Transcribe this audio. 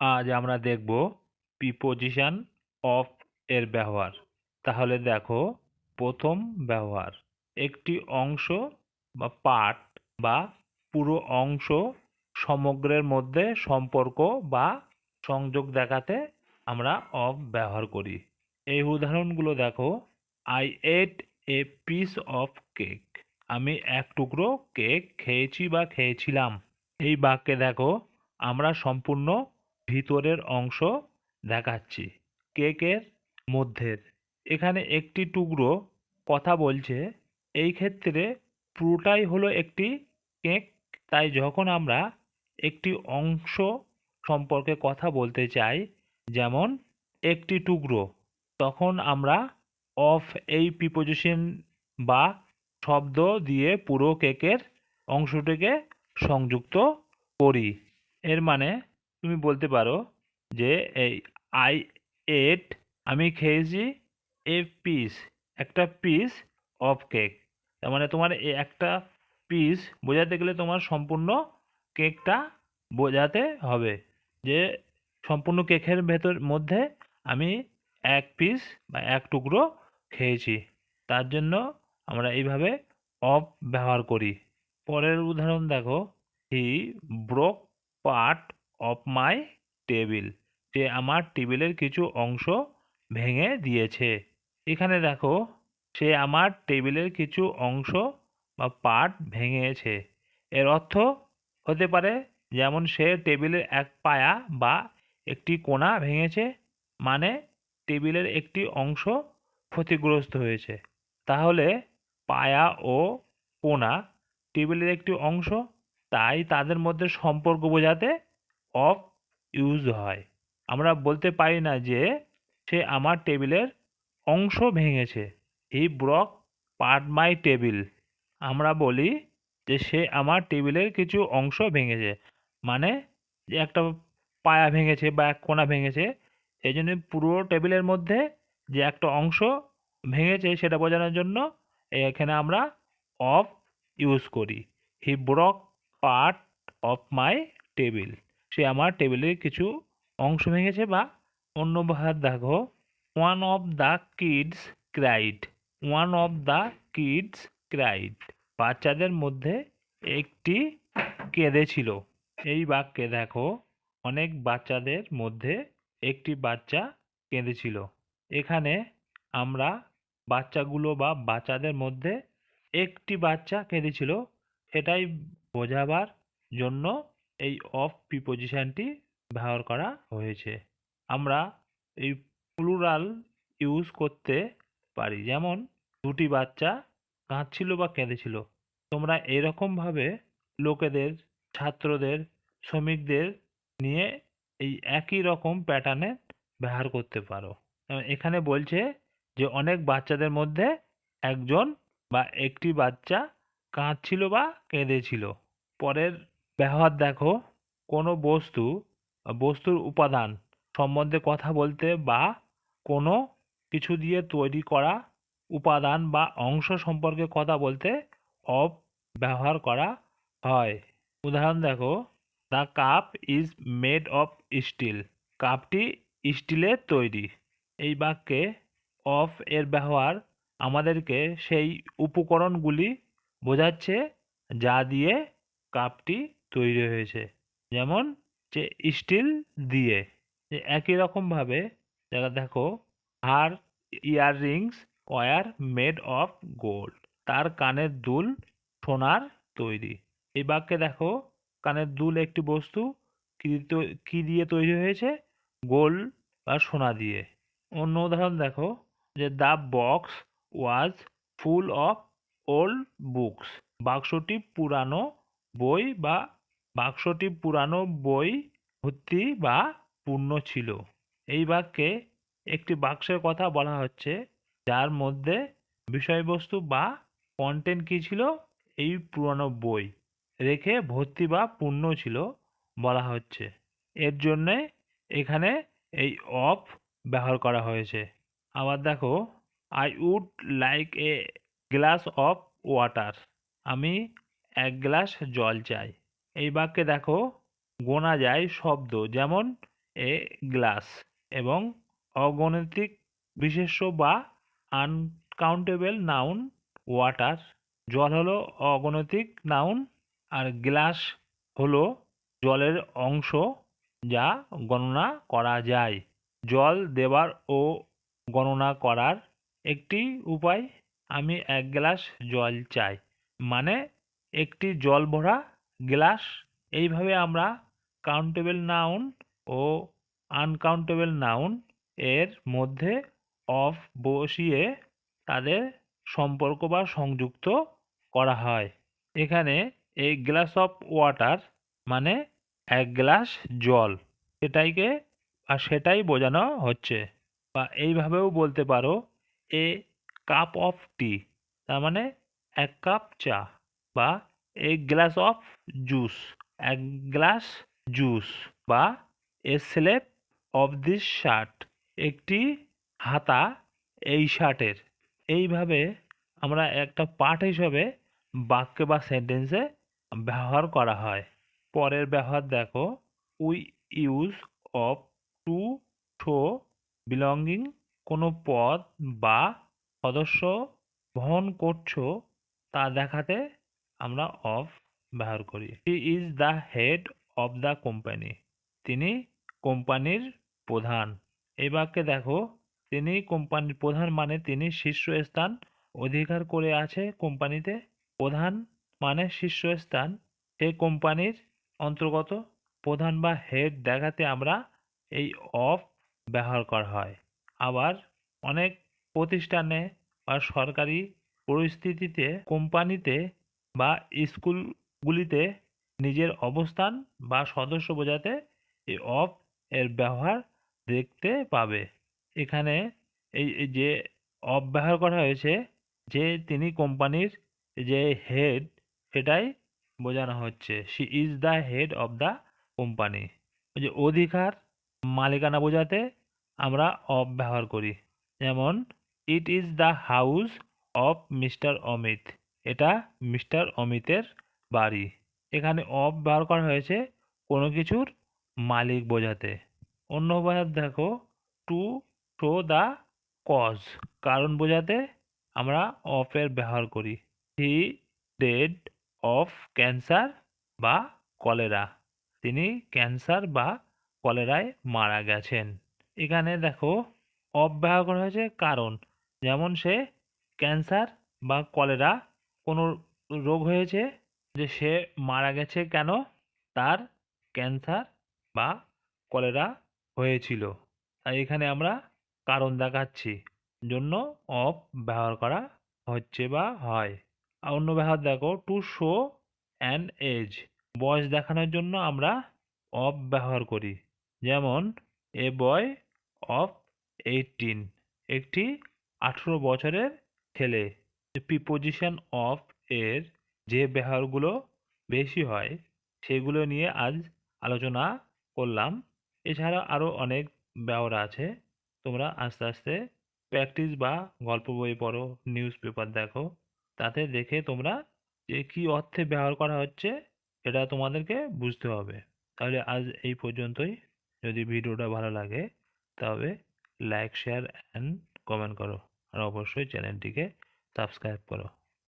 আজ আমরা দেখব প্রিপোজিশন অফ এর ব্যবহার। তাহলে দেখো, প্রথম ব্যবহার, একটি অংশ বা পার্ট বা পুরো অংশ সমগ্রের মধ্যে সম্পর্ক বা সংযোগ দেখাতে আমরা অফ ব্যবহার করি। এই উদাহরণগুলো দেখো I ate a piece of cake আমি এক টুকরো কেক খেয়েছি বা খেয়েছিলাম। এই বাক্যে দেখো, আমরা সম্পূর্ণ ভিতরের অংশ দেখাচ্ছি। কেকের মধ্যের। এখানে একটি টুকরো কথা বলছে, এই ক্ষেত্রে পুরোটাই হলো একটি কেক, তাই যখন আমরা একটি অংশ সম্পর্কে কথা বলতে চাই, যেমন একটি টুকরো, তখন আমরা অফ এই প্রিপোজিশন বা শব্দ দিয়ে পুরো কেকের অংশটিকে সংযুক্ত করি। এর মানে তুমি বলতে পারো যে এই আই এট আমি খেয়েছি এ পিস একটা পিস অফ কেক তার মানে তোমার একটা পিস বোঝাতে গেলে তোমার সম্পূর্ণ কেকটা বোঝাতে হবে যে সম্পূর্ণ কেকের ভেতর মধ্যে আমি এক পিস বা এক টুকরো খেয়েছি। তার জন্য আমরা এইভাবে অফ ব্যবহার করি। পরের উদাহরণ দেখো। He broke part of my table যে আমার টেবিলের কিছু অংশ ভেঙে দিয়েছে। এখানে দেখো, সে আমার টেবিলের কিছু অংশ বা পার্ট ভেঙেছে। এর অর্থ হতে পারে, যেমন সে টেবিলের এক পায়া বা একটি কোণা ভেঙেছে মানে টেবিলের একটি অংশ ক্ষতিগ্রস্ত হয়েছে। তাহলে পায়া ও কোণা টেবিলের একটি অংশ, তাই তাদের মধ্যে সম্পর্ক বোঝাতে অফ ইউজ হয়। আমরা বলতে পারি না যে সে আমার টেবিলের অংশ ভেঙেছে। He broke part my table. আমরা বলি যে সে আমার টেবিলের কিছু অংশ ভেঙেছে। মানে যে একটা পায়া ভেঙেছে বা এক কোনা ভেঙেছে। এই জন্য পুরো টেবিলের মধ্যে যে একটা অংশ ভেঙেছে সেটা বোঝানোর জন্য এখানে আমরা অফ ইউজ করি। He broke part of my table. সে আমার টেবিলের কিছু অংশ ভেঙেছে বা অন্য ভাষা দেখো one of the kids cried one of the kids cried বাচ্চাদের মধ্যে একটি কেঁদেছিল এই বাক্যে দেখো, অনেক বাচ্চাদের মধ্যে একটি বাচ্চা কেঁদেছিল এখানে আমরা বাচ্চাগুলো বা বাচ্চাদের মধ্যে একটি বাচ্চা কেঁদেছিল সেটাই বোঝাবার জন্য এই অফ প্রিপোজিশনটি ব্যবহার করা হয়েছে। আমরা এই প্লুরাল ইউজ করতে পারি। যেমন, দুটি বাচ্চা কাঁদছিল বা কেঁদেছিল। তোমরা এরকমভাবে লোকেদের, ছাত্রদের, শ্রমিকদের নিয়ে এই একই রকম প্যাটার্নে ব্যবহার করতে পারো। এখানে বলছে যে, অনেক বাচ্চাদের মধ্যে একজন বা একটি বাচ্চা কাঁদছিল বা কেঁদেছিল। পরের ব্যবহার দেখো, কোনো বস্তু, বস্তুর উপাদান সম্বন্ধে কথা বলতে বা কোনো কিছু দিয়ে তৈরি করা উপাদান বা অংশ সম্পর্কে কথা বলতে অফ ব্যবহার করা হয়। উদাহরণ দেখো the cup is made of steel কাপটি স্টিলের তৈরি। এই বাক্যে অফ এর ব্যবহার আমাদেরকে সেই উপকরণগুলি বোঝাচ্ছে যা দিয়ে কাপটি তৈরি হয়েছে। যেমন যে স্টিল দিয়ে যে একই রকমভাবে যারা দেখো her earrings were made of gold, তার কানের দুল সোনার তৈরি। এই বাক্যে দেখো কানের দুল একটি বস্তু কি দিয়ে তৈরি হয়েছে? গোল্ড বা সোনা দিয়ে। অন্য উদাহরণ দেখো যে the box was full of old books. বাক্সটি পুরানো বই বা বাক্সটি পুরানো বই ভর্তি বা পূর্ণ ছিল। এই বাক্যে একটি বাক্সের কথা বলা হচ্ছে, যার মধ্যে বিষয়বস্তু বা কন্টেন্ট কী ছিল? এই পুরানো বই রেখে ভর্তি বা পূর্ণ ছিল বলা হচ্ছে। এর জন্যে এখানে এই অফ ব্যবহার করা হয়েছে। আবার দেখো I would like a glass of water আমি এক গ্লাস জল চাই। এই বাক্যে দেখো, গোনা যায় শব্দ, যেমন এ গ্লাস এবং অগণিতিক বিশেষ্য বা আনকাউন্টেবল নাউন ওয়াটার জল হলো অগণিতিক নাউন আর গ্লাস হলো জলের অংশ যা গণনা করা যায়। জল দেবার ও গণনা করার একটি উপায়, আমি এক গ্লাস জল চাই মানে একটি জল ভরা গ্লাস এইভাবে আমরা কাউন্টেবল নাউন ও আনকাউন্টেবল নাউন এর মধ্যে অফ বসিয়ে তাদের সম্পর্ক বা সংযুক্ত করা হয়। এখানে এই গ্লাস অফ ওয়াটার মানে এক গ্লাস জল। সেটাইকে আর সেটাই বোঝানো হচ্ছে। বা এইভাবেও বলতে পারো এ কাপ অফ টি তার মানে এক কাপ চা বা এ গ্লাস অফ জুস এক গ্লাস জুস বা a sleeve of this shirt একটি হাতা এই শার্টের এইভাবে আমরা একটা পার্ট হিসাবে বাক্যে বা সেন্টেন্সে ব্যবহার করা হয়। পরের ব্যবহার দেখো। We use of to show belonging কোনো পদ বা সদস্য বহন করছ তা দেখাতে আমরা অফ ব্যবহার করি। He is the head of the company তিনি কোম্পানির প্রধান। এই বাক্যে দেখো, তিনি কোম্পানির প্রধান মানে তিনি শীর্ষস্থান অধিকার করে আছে কোম্পানিতে। প্রধান মানে শীর্ষস্থান। সেই কোম্পানির অন্তর্গত প্রধান বা হেড দেখাতে আমরা এই অফ ব্যবহার করা হয়। আবার অনেক প্রতিষ্ঠানে বা সরকারি পরিস্থিতিতে কোম্পানিতে বা স্কুলগুলিতে নিজের অবস্থান বা সদস্য বোঝাতে এই অফ এর ব্যবহার দেখতে পাবে। এখানে এই যে অফ ব্যবহার করা হয়েছে, যে তিনি কোম্পানির যে হেড, সেটাই বোঝানো হচ্ছে। She is the head of the company. ওই যে অধিকার মালিকানা বোঝাতে আমরা অফ ব্যবহার করি। যেমন, it is the house of mister Amit. এটা মিস্টার অমিতের বাড়ি। এখানে অফ ব্যবহার করা হয়েছে কোনো কিছুর মালিক বোঝাতে। অন্য ব্যবহার দেখো টু শো দ্য কজ কারণ বোঝাতে আমরা অফের ব্যবহার করি। হি ডেড অফ ক্যান্সার বা কলেরা তিনি ক্যান্সার বা কলেরায় মারা গেছেন। এখানে দেখো অফ ব্যবহার করা হয়েছে কারণ। যেমন সে ক্যান্সার বা কলেরা কোনো রোগ হয়েছে? যে সে মারা গেছে কেন? তার ক্যান্সার বা কলেরা হয়েছিল। তাই এখানে আমরা কারণ দেখাচ্ছি। জন্য অফ ব্যবহার করা হচ্ছে বা হয়। অন্য ব্যবহার দেখো টু শো অ্যান এজ বয়স দেখানোর জন্য আমরা অফ ব্যবহার করি। যেমন এ বয় অফ এইটিন একটি আঠেরো বছরের ছেলে। প্রিপোজিশন অফ এর যে ব্যবহারগুলো বেশি হয়, সেগুলো নিয়ে আজ আলোচনা করলাম। এছাড়া আরও অনেক ব্যবহার আছে। তোমরা আস্তে আস্তে প্র্যাকটিস বা গল্প বই পড়ো নিউজ পেপার দেখো। তাতে দেখে তোমরা যে কী অর্থে ব্যবহার করা হচ্ছে এটা তোমাদেরকে বুঝতে হবে। তাহলে আজ এই পর্যন্তই। যদি ভিডিওটা ভালো লাগে, তবে লাইক শেয়ার অ্যান্ড কমেন্ট করো। আর অবশ্যই চ্যানেলটিকে সাবস্ক্রাইব করো।